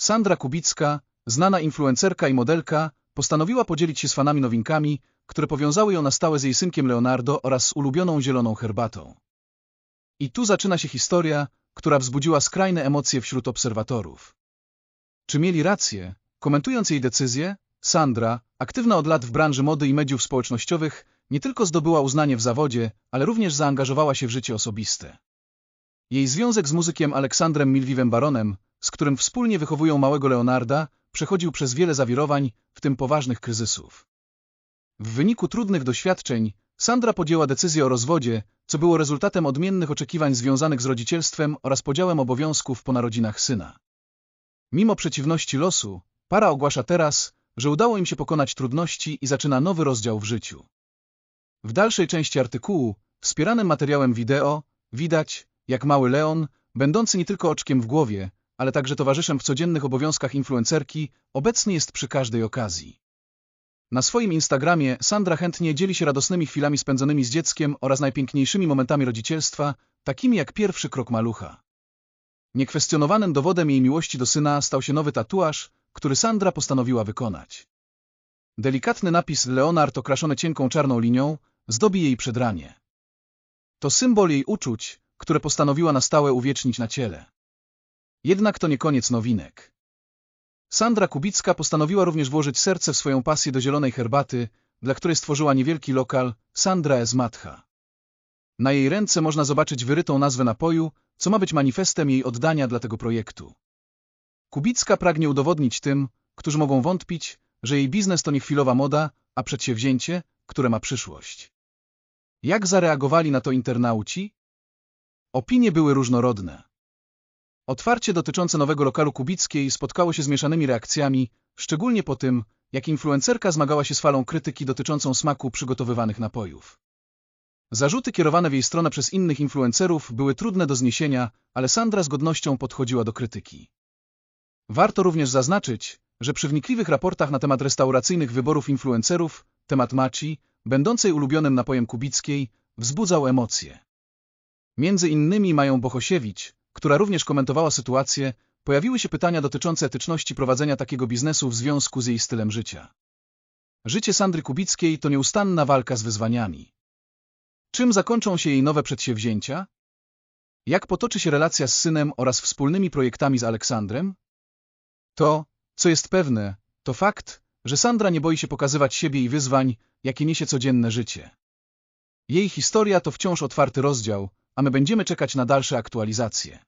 Sandra Kubicka, znana influencerka i modelka, postanowiła podzielić się z fanami nowinkami, które powiązały ją na stałe z jej synkiem Leonardo oraz z ulubioną zieloną herbatą. I tu zaczyna się historia, która wzbudziła skrajne emocje wśród obserwatorów. Czy mieli rację? Komentując jej decyzję, Sandra, aktywna od lat w branży mody i mediów społecznościowych, nie tylko zdobyła uznanie w zawodzie, ale również zaangażowała się w życie osobiste. Jej związek z muzykiem Aleksandrem Milwiwem Baronem, z którym wspólnie wychowują małego Leonarda, przechodził przez wiele zawirowań, w tym poważnych kryzysów. W wyniku trudnych doświadczeń, Sandra podjęła decyzję o rozwodzie, co było rezultatem odmiennych oczekiwań związanych z rodzicielstwem oraz podziałem obowiązków po narodzinach syna. Mimo przeciwności losu, para ogłasza teraz, że udało im się pokonać trudności i zaczyna nowy rozdział w życiu. W dalszej części artykułu, wspieranym materiałem wideo, widać, jak mały Leon, będący nie tylko oczkiem w głowie, ale także towarzyszem w codziennych obowiązkach influencerki, obecny jest przy każdej okazji. Na swoim Instagramie Sandra chętnie dzieli się radosnymi chwilami spędzonymi z dzieckiem oraz najpiękniejszymi momentami rodzicielstwa, takimi jak pierwszy krok malucha. Niekwestionowanym dowodem jej miłości do syna stał się nowy tatuaż, który Sandra postanowiła wykonać. Delikatny napis Leonard okraszony cienką czarną linią zdobi jej przedramię. To symbol jej uczuć, które postanowiła na stałe uwiecznić na ciele. Jednak to nie koniec nowinek. Sandra Kubicka postanowiła również włożyć serce w swoją pasję do zielonej herbaty, dla której stworzyła niewielki lokal Sandra S. Matcha. Na jej ręce można zobaczyć wyrytą nazwę napoju, co ma być manifestem jej oddania dla tego projektu. Kubicka pragnie udowodnić tym, którzy mogą wątpić, że jej biznes to nie chwilowa moda, a przedsięwzięcie, które ma przyszłość. Jak zareagowali na to internauci? Opinie były różnorodne. Otwarcie dotyczące nowego lokalu Kubickiej spotkało się z mieszanymi reakcjami, szczególnie po tym, jak influencerka zmagała się z falą krytyki dotyczącą smaku przygotowywanych napojów. Zarzuty kierowane w jej stronę przez innych influencerów były trudne do zniesienia, ale Sandra z godnością podchodziła do krytyki. Warto również zaznaczyć, że przy wnikliwych raportach na temat restauracyjnych wyborów influencerów, temat maci, będącej ulubionym napojem kubickiej, wzbudzał emocje. Między innymi Mają Bohosiewicz, która również komentowała sytuację, pojawiły się pytania dotyczące etyczności prowadzenia takiego biznesu w związku z jej stylem życia. Życie Sandry Kubickiej to nieustanna walka z wyzwaniami. Czym zakończą się jej nowe przedsięwzięcia? Jak potoczy się relacja z synem oraz wspólnymi projektami z Aleksandrem? To, co jest pewne, to fakt, że Sandra nie boi się pokazywać siebie i wyzwań, jakie niesie codzienne życie. Jej historia to wciąż otwarty rozdział, a my będziemy czekać na dalsze aktualizacje.